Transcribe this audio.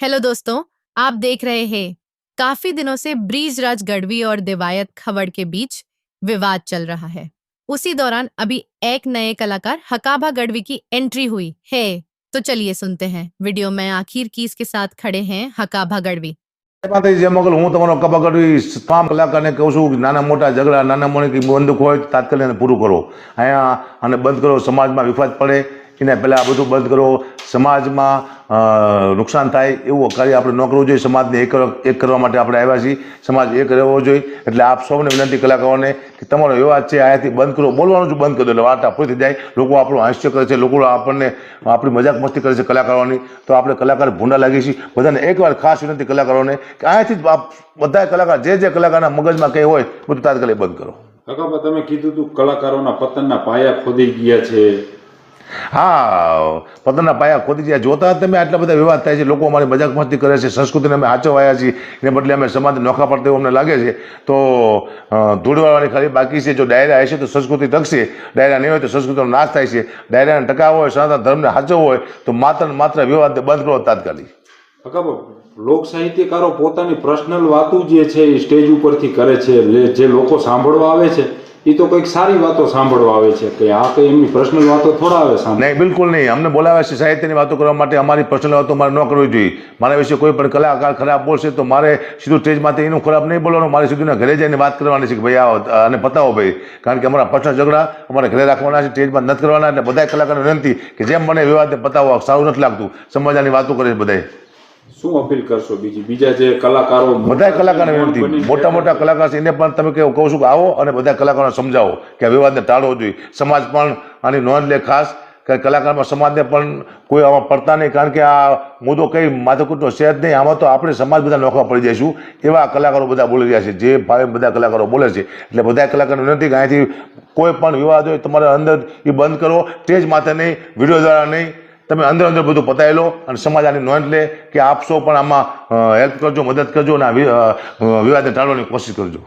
Hello दोस्तों आप देख रहे हैं काफी दिनों से ब्रीजराज गढ़वी और दिवायत खवड़ के बीच विवाद चल रहा है उसी दौरान अभी एक नए कलाकार हकाबा गढ़वी की एंट्री हुई है तो चलिए सुनते हैं वीडियो में आखिर की इसके साथ खड़े हैं हकाबा गढ़वी એમાંથી જે મોકલ હું તમારો કબાકડી તમામ કલાકારને કહું છું કે નાના મોટા ઝઘડા નાના મોટી બંદૂક હોય તો તાત્કાલિક એને પૂરું કરો અહીંયા આને બંધ કરો સમાજમાં વિવાદ પડે એને પહેલાં આ બધું બંધ કરો. સમાજમાં નુકસાન થાય એવું કાર્ય આપણે ન કરવું જોઈએ. સમાજને એક એક કરવા માટે આપણે આવ્યા છીએ. સમાજ એક રહેવો જોઈએ. એટલે આપ સૌને વિનંતી કલાકારોને કે તમારો વિવાદ છે, આયાથી બંધ કરો. બોલવાનું જ બંધ કરી દો. એટલે વાર્તા પૂરી જાય. લોકો આપણું હાસ્ય કરે છે. લોકો આપણને, આપણી મજાક મસ્તી કરે છે કલાકારોની. તો આપણે કલાકાર ભૂંડા લાગીએ છીએ. બધાને એકવાર ખાસ વિનંતી કલાકારોને કે અહીંયાથી જ આપ બધા કલાકાર, જે જે કલાકારના મગજમાં કંઈ હોય, બધું તાત્કાલિક બંધ કરો. કાકા તમે કીધું તું કલાકારોના પતનના પાયા ખોદી ગયા છે. હા પતનના પાયા ખોદી ગયા. જોતા તમે આટલા બધા વિવાદ થાય છે. લોકો અમારી મજાક મસ્તી કરે છે. સંસ્કૃતિને અમે હાચવાયા છીએ. એને બદલે અમે સમાજ નોખા પડતા એવું અમને લાગે છે. તો ધૂળવાળવાની ખાલી બાકી છે. જો ડાયરા હશે તો સંસ્કૃતિ ટકશે. ડાયરા નહીં હોય તો સંસ્કૃતિનો નાશ થાય છે. ડાયરાને ટકાવવો હોય, સનાતન ધર્મને હાચવવો હોય, તો માત્ર ને માત્ર વિવાદ બંધ કરો તાત્કાલિક. લોક સાહિત્યકારો પોતાની પર્સનલ વાતો જે છે એ સ્ટેજ ઉપરથી કરે છે. જે લોકો સાંભળવા આવે છે એ તો કંઈક સારી વાતો સાંભળવા આવે છે કે આ કંઈ એમની પર્સનલ વાતો થોડા આવે નહીં, બિલકુલ નહીં. અમને બોલાવ્યા છે સાહિત્યની વાતો કરવા માટે. અમારી પર્સનલ વાતો મારે ન કરવી જોઈએ. મારા વિશે કોઈ પણ કલાકાર ખરાબ બોલશે તો મારે સીધું સ્ટેજમાંથી એનું ખરાબ નહીં બોલવાનું. મારે સીધું ઘરે જઈને વાત કરવાની છે કે ભાઈ, આવો અને પતાવો ભાઈ. કારણ કે અમારા પર્સનલ ઝઘડા અમારે ઘરે રાખવાના છે, સ્ટેજમાં નથી કરવાના. એટલે બધા કલાકારને વિનંતી કે જેમ મને વિવાદને પતાવો. સારું નથી લાગતું. સમાજાની વાતો કરે છે બધાય. શું અપીલ કરશો? બીજી બીજા જે કલાકારો બધા કલાકારો વિનંતી મોટા મોટા કલાકાર છે એને પણ તમે કહો કહું છું કે આવો અને બધા કલાકારોને સમજાવો કે આ વિવાદને ટાળવો જોઈએ. સમાજ પણ આની નોંધ લે ખાસ કે કલાકારમાં સમાજને પણ કોઈ આમાં પડતા નહીં કારણ કે આ મુદ્દો કંઈ માથાકૂટનો છે જ નહીં. આમાં તો આપણે સમાજ બધા નોખા પડી જઈશું. એવા કલાકારો બધા બોલી રહ્યા છે જે ભાવે બધા કલાકારો બોલે છે. એટલે બધા કલાકારો વિનંતી કે અહીંયાથી કોઈ પણ વિવાદ હોય તમારા અંદર એ બંધ કરો. સ્ટેજ માથે નહીં વીડિયો દ્વારા નહીં તમે અંદર અંદર બધું પતાવી લો અને સમાજ નોંધ લે કે આપશો પણ આમાં હેલ્પ કરજો, મદદ કરજો અને આ વિવાદને ટાળવાની કોશિશ કરજો.